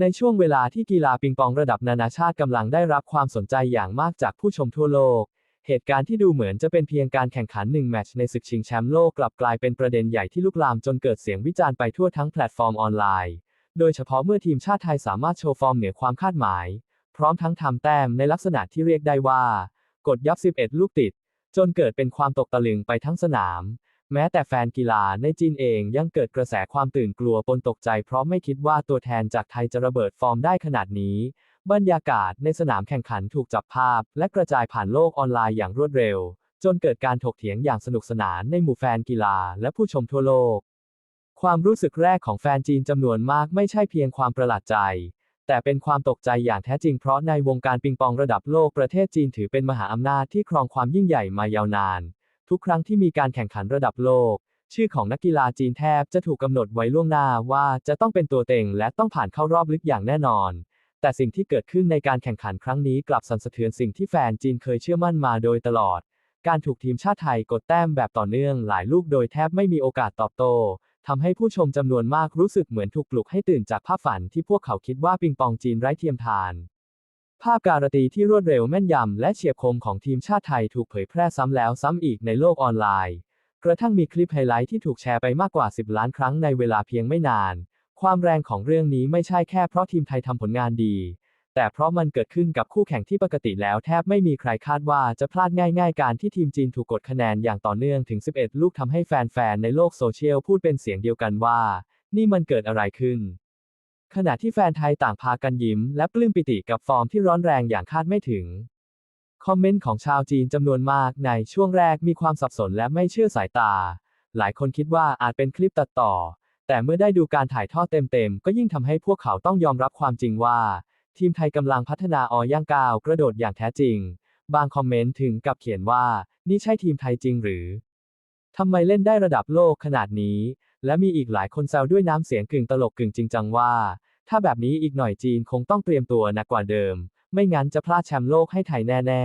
ในช่วงเวลาที่กีฬาปิงปองระดับนานาชาติกำลังได้รับความสนใจอย่างมากจากผู้ชมทั่วโลก เหตุการณ์ที่ดูเหมือนจะเป็นเพียงการแข่งขันหนึ่งแมตช์ในศึกชิงแชมป์โลกกลับกลายเป็นประเด็นใหญ่ที่ลุกลามจนเกิดเสียงวิจารณ์ไปทั่วทั้งแพลตฟอร์มออนไลน์ โดยเฉพาะเมื่อทีมชาติไทยสามารถโชว์ฟอร์มเหนือความคาดหมาย พร้อมทั้งทำแต้มในลักษณะที่เรียกได้ว่า กดยับ 11 ลูกติด จนเกิดเป็นความตกตะลึงไปทั้งสนาม แม้แต่แฟนกีฬาในจีนเองยังเกิดกระแสความตื่นกลัวปนตกใจเพราะไม่คิดว่าตัวแทนจากไทยจะระเบิดฟอร์มได้ขนาดนี้ บรรยากาศในสนามแข่งขันถูกจับภาพ และกระจายผ่านโลกออนไลน์อย่างรวดเร็ว จนเกิดการถกเถียงอย่างสนุกสนานในหมู่แฟนกีฬาและผู้ชมทั่วโลก ความรู้สึกแรกของแฟนจีนจำนวนมากไม่ใช่เพียงความประหลาดใจ แต่เป็นความตกใจอย่างแท้จริงเพราะในวงการปิงปองระดับโลกประเทศจีนถือเป็นมหาอำนาจที่ครองความยิ่งใหญ่มายาวนาน ทุกครั้งที่มีการแข่งขันระดับโลก ชื่อของนักกีฬาจีนแทบจะถูกกำหนดไว้ล่วงหน้าว่าจะต้องเป็นตัวเต็งและต้องผ่านเข้ารอบลึกอย่างแน่นอน แต่สิ่งที่เกิดขึ้นในการแข่งขันครั้งนี้กลับสั่นสะเทือนสิ่งที่แฟนจีนเคยเชื่อมั่นมาโดยตลอด การถูกทีมชาติไทยกดแต้มแบบต่อเนื่องหลายลูกโดยแทบไม่มีโอกาสตอบโต้ทำให้ผู้ชมจำนวนมากรู้สึกเหมือนถูกปลุกให้ตื่นจากภาพฝันที่พวกเขาคิดว่าปิงปองจีนไร้เทียมทาน ภาพการันตีที่รวดเร็วแม่นยำและเฉียบคมของทีมชาติไทยถูกเผยแพร่ซ้ำแล้วซ้ำอีกในโลกออนไลน์ กระทั่งมีคลิปไฮไลท์ที่ถูกแชร์ไปมากกว่า 10 ล้านครั้งในเวลาเพียงไม่นาน ความแรงของเรื่องนี้ไม่ใช่แค่เพราะทีมไทยทำผลงานดี แต่เพราะมันเกิดขึ้นกับคู่แข่งที่ปกติแล้วแทบไม่มีใครคาดว่าจะพลาดง่ายๆ การที่ทีมจีนถูกกดคะแนนอย่างต่อเนื่องถึง 11 ลูกทำให้แฟนๆในโลกโซเชียลพูดเป็นเสียงเดียวกันว่า นี่มันเกิดอะไรขึ้น ขณะที่แฟนไทยต่างพากันยิ้ม และปลื้มปิติกับฟอร์มที่ร้อนแรงอย่างคาดไม่ถึง คอมเมนต์ของชาวจีนจำนวนมากในช่วงแรกมีความสับสนและไม่เชื่อสายตา หลายคนคิดว่าอาจเป็นคลิปตัดต่อ แต่เมื่อได้ดูการถ่ายทอดเต็มๆ ก็ยิ่งทำให้พวกเขาต้องยอมรับความจริงว่า ทีมไทยกำลังพัฒนาออย่างก้าวกระโดดอย่างแท้จริง บางคอมเมนต์ถึงกับเขียนว่า นี่ใช่ทีมไทยจริงหรือทำไมเล่นได้ระดับโลกขนาดนี้ และมีอีกหลายคนแซวด้วยน้ำเสียงกึ่งตลกกึ่งจริงจังว่า ถ้าแบบนี้อีกหน่อยจีนคงต้องเตรียมตัวหนักกว่าเดิม ไม่งั้นจะพลาดแชมป์โลกให้ไทยแน่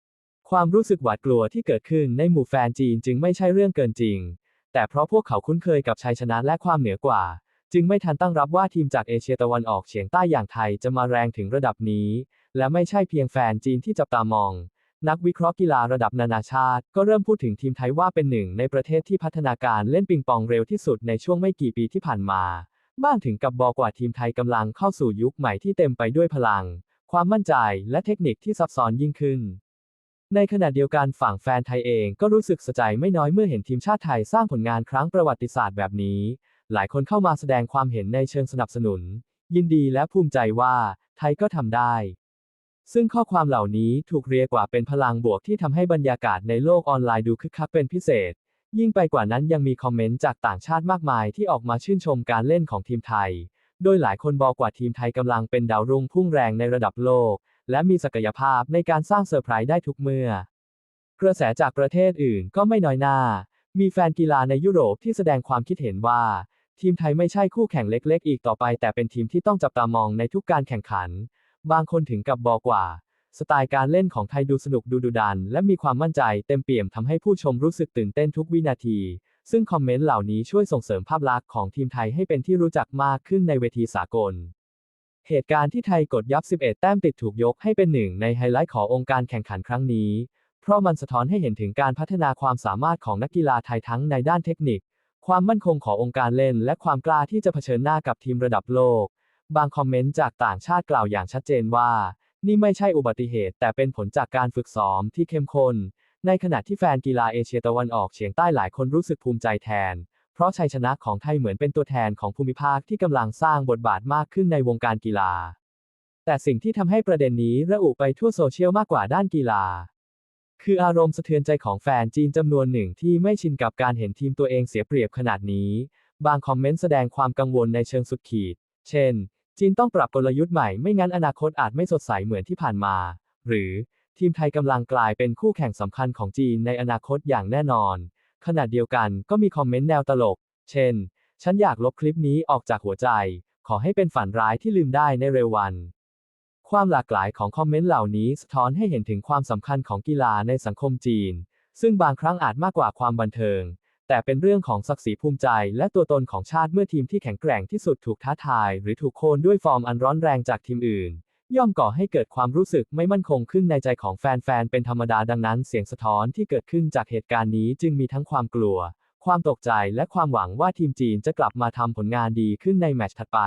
ๆ ความรู้สึกหวาดกลัวที่เกิดขึ้นในหมู่แฟนจีนจึงไม่ใช่เรื่องเกินจริง แต่เพราะพวกเขาคุ้นเคยกับชัยชนะและความเหนือกว่า จึงไม่ทันตั้งรับว่าทีมจากเอเชียตะวันออกเฉียงใต้อย่างไทยจะมาแรงถึงระดับนี้ และไม่ใช่เพียงแฟนจีนที่จับตามอง นักวิเคราะห์กีฬาระดับนานาชาติ ก็เริ่มพูดถึงทีมไทยว่าเป็นหนึ่งในประเทศที่พัฒนาการเล่นปิงปองเร็วที่สุดในช่วงไม่กี่ปีที่ผ่านมา บ้างถึงกับบอกว่าทีมไทยกำลังเข้าสู่ยุคใหม่ที่เต็มไปด้วยพลัง ความมั่นใจและเทคนิคที่ซับซ้อนยิ่งขึ้น ในขณะเดียวกันฝั่งแฟนไทยเองก็รู้สึกสะใจไม่น้อยเมื่อเห็นทีมชาติไทยสร้างผลงานครั้งประวัติศาสตร์แบบนี้ หลายคนเข้ามาแสดงความเห็นในเชิงสนับสนุน ยินดีและภูมิใจว่าไทยก็ทำได้ ซึ่งข้อความเหล่านี้ถูกเรียกว่าเป็นพลังบวกที่ทำให้บรรยากาศในโลกออนไลน์ดูคึกคักเป็นพิเศษ ยิ่งไปกว่านั้นยังมีคอมเมนต์จากต่างชาติมากมายที่ออกมาชื่นชมการเล่นของทีมไทย โดยหลายคนบอกว่าทีมไทยกำลังเป็นดาวรุ่งพุ่งแรงในระดับโลก และมีศักยภาพในการสร้างเซอร์ไพรส์ได้ทุกเมื่อ กระแสจากประเทศอื่นก็ไม่น้อยหน้า มีแฟนกีฬาในยุโรปที่แสดงความคิดเห็นว่า ทีมไทยไม่ใช่คู่แข่งเล็ก ๆ อีกต่อไป แต่เป็นทีมที่ต้องจับตามองในทุกการแข่งขัน บางคนถึงกับบอกว่า สไตล์การเล่นของไทยดูสนุกดูดุดัน และมีความมั่นใจเต็มเปี่ยมทำให้ผู้ชมรู้สึกตื่นเต้นทุกวินาที ซึ่งคอมเมนต์เหล่านี้ช่วยส่งเสริมภาพลักษณ์ของทีมไทยให้เป็นที่รู้จักมากขึ้นในเวทีสากล เหตุการณ์ที่ไทยกดยับ 11 แต้มติดถูกยกให้เป็นหนึ่งในไฮไลท์ขององค์การแข่งขันครั้งนี้ เพราะมันสะท้อนให้เห็นถึงการพัฒนาความสามารถของนักกีฬาไทยทั้งในด้านเทคนิค ความมั่นคงขององค์การเล่น และความกล้าที่จะเผชิญหน้ากับทีมระดับโลก บางคอมเมนต์จากต่างชาติกล่าวอย่างชัดเจนว่า นี่ไม่ใช่อุบัติเหตุ แต่เป็นผลจากการฝึกซ้อมที่เข้มข้น ในขณะที่แฟนกีฬาเอเชียตะวันออกเฉียงใต้หลายคนรู้สึกภูมิใจแทน เพราะชัยชนะของไทยเหมือนเป็นตัวแทนของภูมิภาคที่กำลังสร้างบทบาทมากขึ้นในวงการกีฬา แต่สิ่งที่ทำให้ประเด็นนี้ระอุไปทั่วโซเชียลมากกว่าด้านกีฬา คืออารมณ์สะเทือนใจของแฟนจีนจำนวนหนึ่งที่ไม่ชินกับการเห็นทีมตัวเองเสียเปรียบขนาดนี้ บางคอมเมนต์แสดงความกังวลในเชิงสุดขีด เช่น จีนต้องปรับกลยุทธ์ใหม่ไม่งั้นอนาคตอาจไม่สดใสเหมือนที่ผ่านมา หรือทีมไทยกำลังกลายเป็นคู่แข่งสำคัญของจีนในอนาคตอย่างแน่นอน ขณะเดียวกันก็มีคอมเมนต์แนวตลก เช่น ฉันอยากลบคลิปนี้ออกจากหัวใจ ขอให้เป็นฝันร้ายที่ลืมได้ในเร็ววัน ความหลากหลายของคอมเมนต์เหล่านี้สะท้อนให้เห็นถึงความสำคัญของกีฬาในสังคมจีน ซึ่งบางครั้งอาจมากกว่าความบันเทิง แต่เป็นเรื่องของศักดิ์ศรีภูมิใจ และตัวตนของชาติเมื่อทีมที่แข็งแกร่งที่สุดถูกท้าทาย หรือถูกโค่นด้วยฟอร์มอันร้อนแรงจากทีมอื่น ย่อมก่อให้เกิดความรู้สึกไม่มั่นคงขึ้นในใจของแฟนๆเป็นธรรมดาดังนั้นเสียงสะท้อนที่เกิดขึ้นจากเหตุการณ์นี้จึงมีทั้งความกลัว ความตกใจและความหวังว่าทีมจีนจะกลับมาทำผลงานดีขึ้นในแมตช์ถัดไป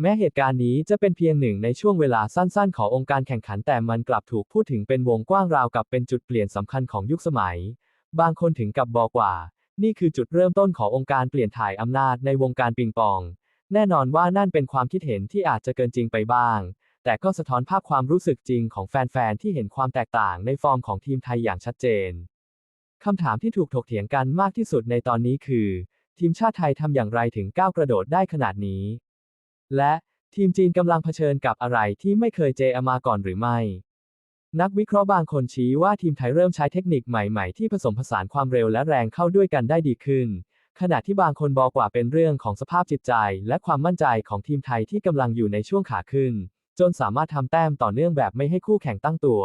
แม้เหตุการณ์นี้จะเป็นเพียงหนึ่งในช่วงเวลาสั้นๆ ขององค์การแข่งขันแต่มันกลับถูกพูดถึงเป็นวงกว้างราวกับเป็นจุดเปลี่ยนสำคัญของยุคสมัย บางคนถึงกับบอกว่า นี่คือจุดเริ่มต้นขององค์การเปลี่ยนถ่ายอำนาจในวงการปิงปอง แน่นอนว่านั่นเป็นความคิดเห็นที่อาจจะเกินจริงไปบ้าง แต่ก็สะท้อนภาพความรู้สึกจริงของแฟนๆ ที่เห็นความแตกต่างในฟอร์มของทีมไทยอย่างชัดเจนคำถามที่ถูกถกเถียงกันมากที่สุดในตอนนี้คือ ทีมชาติไทยทำอย่างไรถึงก้าวกระโดดได้ขนาดนี้ และทีมจีนกำลังเผชิญกับอะไรที่ไม่เคยเจอมาก่อนหรือไม่ นักวิเคราะห์บางคนชี้ว่าทีมไทยเริ่มใช้เทคนิคใหม่ๆ ที่ผสมผสานความเร็วและแรงเข้าด้วยกันได้ดีขึ้น ขณะที่บางคนบอกว่าเป็นเรื่องของสภาพจิตใจ และความมั่นใจของทีมไทยที่กำลังอยู่ในช่วงขาขึ้น จนสามารถทำแต้มต่อเนื่องแบบไม่ให้คู่แข่งตั้งตัว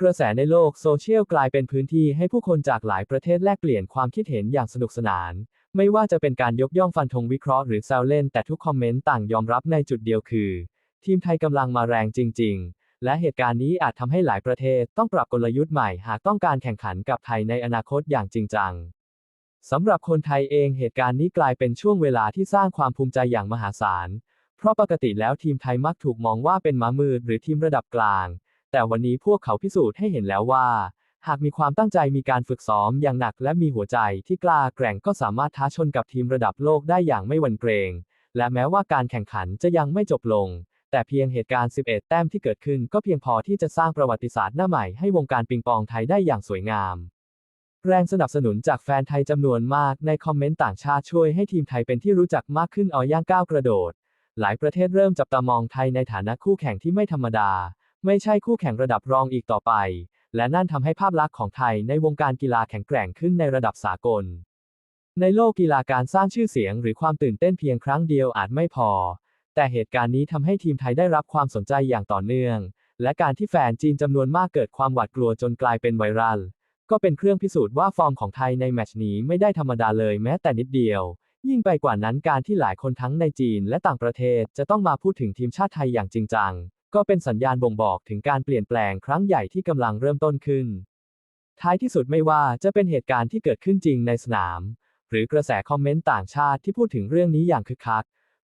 กระแสในโลกโซเชียลกลายเป็นพื้นที่ให้ผู้คนจากหลายประเทศแลกเปลี่ยนความคิดเห็นอย่างสนุกสนาน ไม่ว่าจะเป็นการยกย่องฟันธงวิเคราะห์หรือแซวเล่นแต่ทุกคอมเมนต์ต่างยอมรับในจุดเดียวคือ ทีมไทยกำลังมาแรงจริง ๆ และเหตุการณ์นี้อาจทำให้หลายประเทศต้องปรับกลยุทธ์ใหม่หากต้องการแข่งขันกับไทยในอนาคตอย่างจริงจังสำหรับคนไทยเองเหตุการณ์นี้กลายเป็นช่วงเวลาที่สร้างความภูมิใจอย่างมหาศาล เพราะปกติแล้วทีมไทยมักถูกมองว่าเป็นม้ามืดหรือทีมระดับกลาง แต่วันนี้พวกเขาพิสูจน์ให้เห็นแล้วว่า หากมีความตั้งใจมีการฝึกซ้อมอย่างหนักและมีหัวใจที่กล้าแกร่งก็สามารถท้าชนกับทีมระดับโลกได้อย่างไม่หวั่นเกรง และแม้ว่าการแข่งขันจะยังไม่จบลง แต่เพียงเหตุการณ์ 11 แต้มที่เกิดขึ้นก็เพียงพอที่จะสร้างประวัติศาสตร์หน้าใหม่ให้วงการปิงปองไทยได้อย่างสวยงาม แรงสนับสนุนจากแฟนไทยจำนวนมากในคอมเมนต์ต่างชาติช่วยให้ทีมไทยเป็นที่รู้จักมากขึ้นเอาย่างก้าวกระโดด หลายประเทศเริ่มจับตามองไทยในฐานะคู่แข่งที่ไม่ธรรมดา ไม่ใช่คู่แข่งระดับรองอีกต่อไป และนั่นทำให้ภาพลักษณ์ของไทยในวงการกีฬาแข็งแกร่งขึ้นในระดับสากล ในโลกกีฬาการสร้างชื่อเสียง หรือความตื่นเต้นเพียงครั้งเดียวอาจไม่พอ แต่เหตุการณ์นี้ทำให้ทีมไทยได้รับความสนใจอย่างต่อเนื่อง และการที่แฟนจีนจำนวนมากเกิดความหวาดกลัวจนกลายเป็นไวรัล ก็เป็นเครื่องพิสูจน์ว่าฟอร์มของไทยในแมตช์นี้ไม่ได้ธรรมดาเลยแม้แต่นิดเดียว ยิ่งไปกว่านั้นการที่หลายคนทั้งในจีนและต่างประเทศจะต้องมาพูดถึงทีมชาติไทยอย่างจริงจัง ก็เป็นสัญญาณบ่งบอกถึงการเปลี่ยนแปลงครั้งใหญ่ที่กำลังเริ่มต้นขึ้น ท้ายที่สุดไม่ว่าจะเป็นเหตุการณ์ที่เกิดขึ้นจริงในสนาม หรือกระแสคอมเมนต์ต่างชาติที่พูดถึงเรื่องนี้อย่างคึกคัก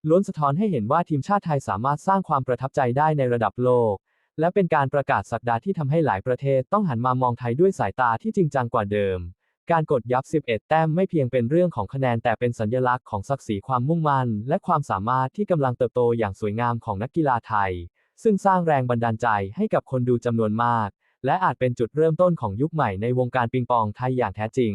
ล้วนสะท้อนให้เห็นว่าทีมชาติไทยสามารถสร้างความประทับใจได้ในระดับโลก และเป็นการประกาศสักดาที่ทำให้หลายประเทศต้องหันมามองไทยด้วยสายตาที่จริงจังกว่าเดิม การกดยับ 11 แต้มไม่เพียงเป็นเรื่องของคะแนนแต่เป็นสัญลักษณ์ของศักดิ์ศรีความมุ่งมั่น และความสามารถที่กำลังเติบโตอย่างสวยงามของนักกีฬาไทย ซึ่งสร้างแรงบันดาลใจให้กับคนดูจำนวนมาก และอาจเป็นจุดเริ่มต้นของยุคใหม่ในวงการปิงปองไทยอย่างแท้จริง